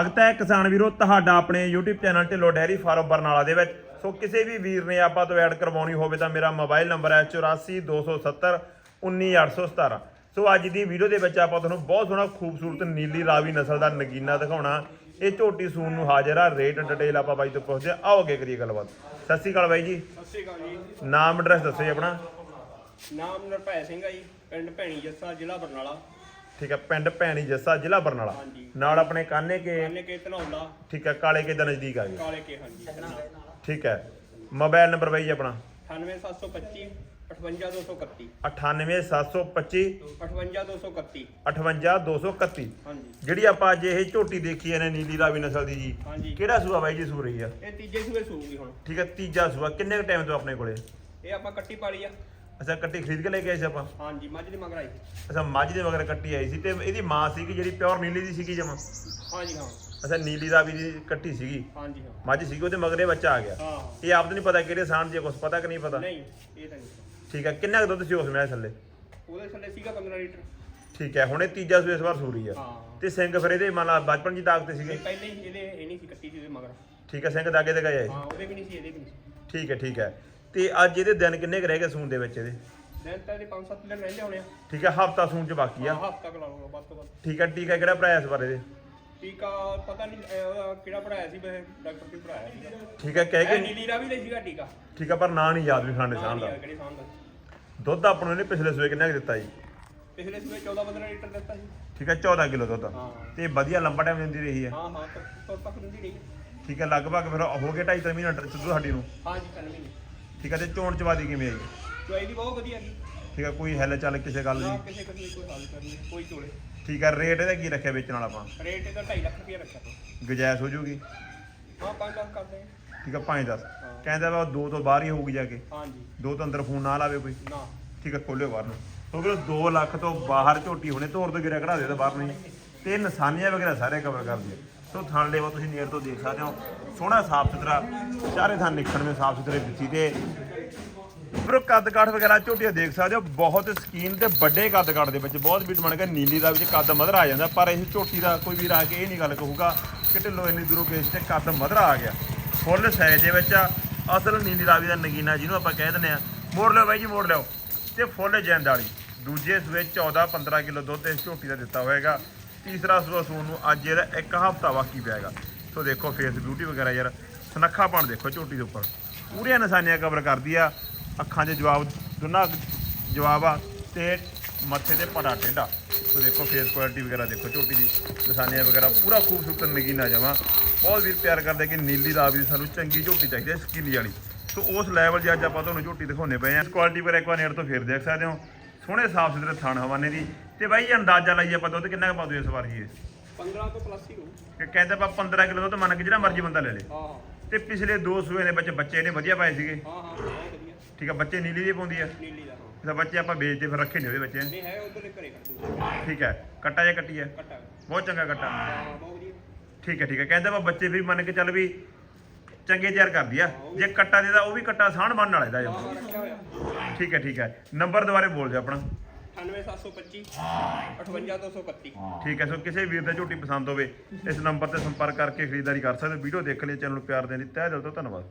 ਸਵਾਗਤ ਹੈ ਕਿਸਾਨ ਵੀਰੋ ਤੁਹਾਡਾ ਆਪਣੇ YouTube channel Dhillon dairy farm Barnala ਦੇ ਵਿੱਚ। ਸੋ ਕਿਸੇ ਵੀ ਵੀਰ ਨੇ ਆਪਾਂ ਤੋਂ ਐਡ ਕਰਵਾਉਣੀ ਹੋਵੇ ਤਾਂ ਮੇਰਾ ਮੋਬਾਈਲ ਨੰਬਰ ਹੈ 8427 19817 ਸੋ ਅੱਜ ਦੀ ਵੀਡੀਓ ਦੇ ਵਿੱਚ ਆਪਾਂ ਤੁਹਾਨੂੰ ਬਹੁਤ ਸੋਹਣਾ ਖੂਬਸੂਰਤ ਨੀਲੀ ਰਾਵੀ ਨਸਲ ਦਾ ਨਗੀਨਾ ਦਿਖਾਉਣਾ। ਇਹ ਝੋਟੀ ਸੂਨ ਨੂੰ ਹਾਜ਼ਰ ਆ। ਰੇਟ ਡਿਟੇਲ ਆਪਾਂ ਬਾਈ ਤੋਂ ਪੁੱਛਦੇ। ਆਓ ਅੱਗੇ ਕਰੀਏ ਗੱਲਬਾਤ। ਸਤਿ ਸ਼੍ਰੀ ਅਕਾਲ ਬਾਈ ਜੀ। ਸਤਿ ਸ਼੍ਰੀ ਅਕਾਲ ਜੀ। ਨਾਮ ਐਡਰੈਸ ਦੱਸੋ ਜੀ ਆਪਣਾ। ਨਾਮ ਨਰਭੈ ਸਿੰਘ ਆ ਜੀ ਪਿੰਡ ਭੈਣੀ ਜੱਸਾ ਜ਼ਿਲ੍ਹਾ ਬਰਨਾਲਾ। ਠੀਕ ਹੈ ਪਿੰਡ ਭੈਣੀ ਜੱਸਾ ਜ਼ਿਲ੍ਹਾ ਬਰਨਾਲਾ। ਹਾਂਜੀ। ਨਾਲ ਆਪਣੇ ਕਾਨੇ ਕੇ ਕਾਨੇ ਕੇ ਧਨੌਲਾ। ਠੀਕ ਹੈ ਕਾਲੇ ਕੇ ਦਾ ਨਜ਼ਦੀਕ ਆ ਗਏ। ਕਾਲੇ ਕੇ ਹਾਂਜੀ। ਠੀਕ ਹੈ ਮੋਬਾਈਲ ਨੰਬਰ ਬਾਈ ਜੀ ਆਪਣਾ। 98725 58231 98725 58231 58231 ਹਾਂਜੀ। ਜਿਹੜੀ ਆਪਾਂ ਅੱਜ ਇਹ ਝੋਟੀ ਦੇਖੀ ਇਹਨੇ ਨੀਲੀ ਰਾਵੀ ਨਸਲ ਦੀ ਜੀ। ਹਾਂਜੀ। ਕਿਹੜਾ ਸੂਆ ਬਾਈ ਜੀ ਸੂ ਰਹੀ ਆ? ਇਹ ਤੀਜੇ ਸੂਏ ਸੂਗੀ ਹੁਣ। ਠੀਕ ਹੈ ਤੀਜਾ ਸੂਆ। ਕਿੰਨੇ ਟਾਈਮ ਤੋਂ ਆਪਣੇ ਕੋਲੇ? ਇਹ ਆਪਾਂ ਕੱਟੀ ਪਾਲੀ ਆ। ਅੱਛਾ ਕੱਟੀ ਖਰੀਦ ਕੇ ਲੈ ਕੇ ਆਏ ਸੀ ਆਪਾਂ? ਹਾਂਜੀ ਮੱਝ ਦੀ ਮੰਗਰਾਈ ਅੱਛਾ ਮੱਝ ਦੇ ਮਗਰ ਕੱਟੀ ਆਈ ਸੀ ਤੇ ਇਹਦੀ ਮਾਂ ਸੀਗੀ ਜਿਹੜੀ ਪਿਓਰ ਨੀਲੀ ਦੀ ਸੀਗੀ ਜਮਾ? ਹਾਂਜੀ ਹਾਂ। ਅੱਛਾ ਨੀਲੀ ਦੀ ਕੱਟੀ ਸੀਗੀ? ਹਾਂਜੀ ਹਾਂ। ਮੱਝ ਸੀਗੀ ਉਹਦੇ ਮਗਰੇ ਬੱਚਾ ਆ ਗਿਆ। ਹਾਂ। ਇਹ ਆਪ ਨੂੰ ਨਹੀਂ ਪਤਾ ਕਿਹੜੇ ਸਾਨ ਜੇ ਕੁਝ ਪਤਾ ਕਿ ਨਹੀਂ ਪਤਾ? ਨਹੀਂ ਇਹ ਤਾਂ ਨਹੀਂ ਠੀਕ ਹੈ ਕਿੰਨਾ ਕੁ ਦੁੱਧ ਸੀ ਉਸ ਮੈਂ ਥੱਲੇ? ਉਹਦੇ ਥੱਲੇ ਸੀਗਾ 15 ਲੀਟਰ। ਠੀਕ ਹੈ ਹੁਣ ਇਹ ਤੀਜਾ ਸੂਆ ਇਸ ਵਾਰ ਸੂਰੀ ਆ। ਹਾਂ। ਤੇ ਸਿੰਘ ਫਿਰ ਇਹਦੇ ਮੰਨ ਲਾ ਬਚਪਨ ਦੀ ਦਾਗ ਤੇ ਸੀਗੇ? ਇਹ ਪਹਿਲੇ ਹੀ ਇਹਦੇ ਇਹ ਨਹੀਂ ਸੀ ਕੱਟੀ ਸੀ ਉਹਦੇ ਮਗਰ। ਠੀਕ ਹੈ ਸਿੰਘ ਦਾਗੇ ਤੇ ਗਏ ਆਏ ਹਾਂ ਉਹਦੇ ਵੀ ਨਹੀਂ ਸੀ ਇਹਦੇ ਵੀ ਨਹੀਂ ਸੀ। ਠੀਕ ਹੈ ਠੀਕ ਹੈ। ਤੇ ਅੱਜ ਇਹਦੇ ਦਿਨ ਕਿੰਨੇ ਕੁ ਰਹਿ ਗਏ ਸੂਣ ਦੇ ਵਿੱਚ ਇਹਦੇ? ਦਿਨ ਤਾਂ ਇਹਦੇ 5-7 ਦਿਨ ਰਹਿੰਦੇ ਹੋਣੇ ਆ। ਠੀਕ ਹੈ ਹਫਤਾ ਸੂਣ ਚ ਬਾਕੀ ਆ। ਹਫਤਾ ਕ ਲਾ ਲਓ ਵੱਧ ਤੋਂ ਵੱਧ। ਠੀਕ ਹੈ ਟੀਕਾ ਕਿਹੜਾ ਭਰਾਇਆ ਇਸ ਬਾਰੇ ਦੇ ਟੀਕਾ ਪਤਾ ਨਹੀਂ ਕਿਹੜਾ ਭਰਾਇਆ ਸੀ ਮੈਂ ਡਾਕਟਰ ਕੀ ਭਰਾਇਆ ਠੀਕ ਹੈ ਕਹਿ ਕੇ ਨੀਲੀ ਰਾਵੀ ਲਈ ਸੀਗਾ ਟੀਕਾ। ਠੀਕ ਹੈ ਪਰ ਨਾਂ ਨਹੀਂ ਯਾਦ ਵੀ ਖਾਂਡੇ ਸਾਹ ਦਾ ਦਾ ਦੁੱਧ ਆਪਾਂ ਨੂੰ ਪਿਛਲੇ ਸੂਏ ਕਿੰਨਾ ਕੁ ਦਿੱਤਾ ਜੀ? ਪਿਛਲੇ ਸੂਏ 14-15 ਲੀਟਰ ਦਿੱਤਾ ਸੀ। ਠੀਕ ਹੈ 14 ਕਿਲੋ ਦੁੱਧ। ਤੇ ਵਧੀਆ ਲੰਬਾ ਟਾਈਮ ਦਿੰਦੀ ਰਹੀ ਹੈ ਹਾਂ ਹਾਂ ਤੁਰ ਤੱਕ ਦਿੰਦੀ ਰਹੀ ਠੀਕ ਹੈ ਲਗਭਗ ਫਿਰ ਹੋ ਗਏ 2.5 ਮਹੀਨੇ ਦੁੱਧ ਸਾਡੀ ਨੂੰ। ਹਾਂ ਜੀ ਕੰਨ ਮਹੀਨੇ। ਠੀਕ ਹੈ ਤੇ ਚੋਣ ਚਵਾਦੀ ਕਿਵੇਂ ਆਈ ਚੁਆਈ ਦੀ ਬਹੁਤ ਵਧੀਆ ਜੀ। ਠੀਕ ਹੈ ਕੋਈ ਹੈਲ ਚੱਲ ਕਿਸੇ ਗੱਲ ਨਾ ਦੀ ਕਿਸੇ ਕਿਸੇ ਦੀ ਕੋਈ ਹਾਲ ਕਰਨੀ ਕੋਈ ਚੋਲੇ। ਠੀਕ ਹੈ ਰੇਟ ਇਹਦਾ ਕੀ ਰੱਖਿਆ ਵੇਚਣ ਵਾਲਾ ਆਪਾਂ? ਰੇਟ ਇਹਦਾ 2.5 ਲੱਖ ਰੁਪਏ ਰੱਖਿਆ ਤਾ। ਗੁਜਾਇਸ਼ ਹੋ ਜੂਗੀ? ਹਾਂ 5 ਲੱਖ ਕਰਦੇ ਠੀਕ ਹੈ। 5-10 ਕਹਿੰਦਾ ਵਾ ਦੋ ਤੋਂ ਬਾਹਰ ਹੀ ਹੋਊਗੀ ਜਾ ਕੇ। ਹਾਂ ਜੀ। ਦੋ ਤੋਂ ਅੰਦਰ ਫੋਨ ਨਾ ਲਾਵੇ ਕੋਈ? ਨਾ। ਠੀਕ ਹੈ ਖੋਲਿਓ ਬਾਹਰ ਨੂੰ। ਕਿਉਂਕਿ 2 ਲੱਖ ਤੋਂ ਬਾਹਰ ਝੋਟੀ ਹੋਣੇ ਤੋੜ ਤੋਂ ਗਿਰਿਆ ਕਢਾ ਦੇ ਤਾਂ ਬਾਹਰ ਨਹੀਂ ਤੇ ਨਿਸ਼ਾਨੀਆਂ ਵਗੈਰਾ ਸਾਰੇ ਕਵਰ ਕਰਦੀ ਹੈ ਸੋ ਥਣ ਲੈਵਾ ਤੁਸੀਂ ਨੇੜ ਤੋਂ ਦੇਖ ਸਕਦੇ ਹੋ। ਸੋਹਣਾ ਸਾਫ਼ ਸੁਥਰਾ, ਚਾਰੇ ਥਾਂ ਨਿਕਲਣ ਵਿੱਚ ਸਾਫ਼ ਸੁਥਰੇ ਦਿੱਤੀ ਤੇ ਫਿਰ ਕੱਦ ਕਾਠ ਵਗੈਰਾ ਝੋਟੀਆਂ ਦੇਖ ਸਕਦੇ ਹੋ। ਬਹੁਤ ਸਕੀਨ ਤੇ ਵੱਡੇ ਕੱਦ ਕਾਠ ਦੇ ਵਿੱਚ, ਬਹੁਤ ਵੀ ਬਣ ਕੇ ਨੀਲੀ ਦਾ ਵਿੱਚ ਕੱਦ ਮਧਰਾ ਆ ਜਾਂਦਾ, ਪਰ ਇਹ ਝੋਟੀ ਦਾ ਕੋਈ ਵੀਰ ਆ ਕੇ ਇਹ ਨਹੀਂ ਗੱਲ ਕਹੂਗਾ ਕਿ ਢਿੱਲੋਂ ਇੰਨੀ ਦੂਰੋਂ ਪੇਸ਼ ਤੇ ਕੱਦ ਮਧਰਾ ਆ ਗਿਆ। ਫੁੱਲ ਸਾਈਜ਼ ਦੇ ਵਿੱਚ ਆ, ਅਸਲ ਨੀਲੀ ਰਾਵੀ ਦਾ ਨਗੀਨਾ ਜਿਹਨੂੰ ਆਪਾਂ ਕਹਿ ਦਿੰਦੇ ਆ। ਮੋੜ ਲਿਓ ਬਾਈ ਜੀ, ਮੋੜ ਲਿਓ। ਤੇ ਫੁੱਲ ਜੈਂਦ ਵਾਲੀ ਦੂਜੇ ਸੂਏ 14 15 ਕਿਲੋ ਦੁੱਧ ਇਸ ਝੋਟੀ ਦਾ ਦਿੱਤਾ ਹੋਏਗਾ। ਤੀਸਰਾ ਸੂਆ ਸੂਣ ਨੂੰ ਅੱਜ ਇਹਦਾ ਇੱਕ ਹਫ਼ਤਾ ਬਾਕੀ ਪਿਆਗਾ ਸੋ ਦੇਖੋ ਫੇਸ ਬਿਊਟੀ ਵਗੈਰਾ ਯਾਰ, ਸੁਨੱਖਾਪਣ ਦੇਖੋ ਝੋਟੀ ਦੇ ਉੱਪਰ। ਪੂਰੀਆਂ ਨਿਸ਼ਾਨੀਆਂ ਕਵਰ ਕਰਦੀ ਆ, ਅੱਖਾਂ 'ਚ ਜਵਾਬ, ਦੋਨਾਂ ਜਵਾਬ ਆ ਤੇ ਮੱਥੇ ਤੇ ਪੜਾ ਟੇਢਾ। ਸੋ ਦੇਖੋ ਫੇਸ ਕੁਆਲਿਟੀ ਵਗੈਰਾ ਦੇਖੋ ਝੋਟੀ ਦੀ, ਨਿਸ਼ਾਨੀਆਂ ਵਗੈਰਾ ਪੂਰਾ ਖੂਬਸੂਰਤ ਨਗੀਨਾ ਜਮਾ। ਬਹੁਤ ਵੀਰ ਪਿਆਰ ਕਰਦੇ ਕਿ ਨੀਲੀ ਦਾ ਦੀ ਸਾਨੂੰ ਚੰਗੀ ਝੋਟੀ ਚਾਹੀਦੀ ਹੈ ਸਕਿਨੀ ਵਾਲੀ। ਸੋ ਉਸ ਲੈਵਲ 'ਤੇ ਅੱਜ ਆਪਾਂ ਤੁਹਾਨੂੰ ਝੋਟੀ ਦਿਖਾਉਣੇ ਪਏ ਆ ਇਸ ਕੁਆਲਿਟੀ ਪਰ ਇੱਕ ਵਾਰ ਨੇੜ ਤੋਂ ਫੇਰ ਦੇਖ ਸਕਦੇ ਹੋ। ਸੋਹਣੇ ਸਾਫ਼ ਸੁਥਰੇ ਥਣ ਹਵਾਨੇ ਦੀ। ਤੇ ਬਾਈ ਅੰਦਾਜ਼ਾ ਲਾਈਏ ਆਪਾਂ ਦੁੱਧ ਕਿੰਨਾ ਕੁ ਪਾ ਦੂ ਇਸ ਵਾਰ ਜੀ ਇਹ? 15 ਤੋਂ ਪਲੱਸ ਹੀ ਹੋਊ। ਕਿ ਕਹਿੰਦੇ ਆਪਾਂ 15 ਕਿਲੋ ਦੁੱਧ ਮੰਨ ਕੇ ਜਿਹੜਾ ਮਰਜ਼ੀ ਬੰਦਾ ਲੈ ਲੇ। ਹਾਂ ਤੇ ਪਿਛਲੇ ਦੋ ਸੂਏ ਦੇ ਵਿੱਚ ਬੱਚੇ ਨੇ ਵਧੀਆ ਪਾਏ ਸੀਗੇ। ਹਾਂ ਹਾਂ ਬਹੁਤ ਵਧੀਆ। ਠੀਕ ਆ ਬੱਚੇ ਨੀਲੀ ਦੀ ਪਾਉਂਦੀ ਆ? ਨੀਲੀ ਦਾ ਹਾਂ। ਤਾਂ ਬੱਚੇ ਆਪਾਂ ਵੇਚਦੇ ਫਿਰ ਰੱਖੇ ਨਹੀਂ ਉਹਦੇ ਬੱਚੇ। ਨਹੀਂ ਹੈ ਉਧਰ ਘਰੇ ਕਰ ਦੂੰਗਾ। ਠੀਕ ਹੈ ਕੱਟਾ ਜਾਂ ਕੱਟੀ ਹੈ ਕੱਟਾ। ਬਹੁਤ ਚੰਗਾ ਕੱਟਾ। ਹਾਂ ਬਹੁਤ ਵਧੀਆ। ਠੀਕ ਹੈ ਠੀਕ ਹੈ ਕਹਿੰਦੇ ਆਪਾਂ ਬੱਚੇ ਵੀ ਮੰਨ ਕੇ ਚੱਲ ਵੀ ਚੰਗੇ ਤਿਆਰ ਕਰਦੀ ਆ। ਜੇ ਕੱਟਾ ਦੇਦਾ ਉਹ ਵੀ ਕੱਟਾ ਸਾਣ ਬਣਨ ਵਾਲਾ ਇਹਦਾ ਰੱਖਿਆ ਹੋਇਆ ਠੀਕ ਹੈ ਠੀਕ ਹੈ। ਨੰਬਰ ਦੁਬਾਰੇ ਬੋਲ ਦਿਓ ਆਪਣਾ। 98725 58231 ਠੀਕ ਹੈ ਸੋ ਕਿਸੇ ਵੀਰ ਦਾ ਝੋਟੀ ਪਸੰਦ ਹੋਵੇ ਇਸ ਨੰਬਰ ਤੇ ਸੰਪਰਕ ਕਰਕੇ ਖਰੀਦਦਾਰੀ ਕਰ ਸਕਦੇ ਹੋ। ਵੀਡੀਓ ਦੇਖ ਲਈ ਚੈਨਲ ਨੂੰ ਪਿਆਰ ਦੇਣ ਲਈ ਤਹਿ ਦਿਲ ਤੋਂ ਧੰਨਵਾਦ।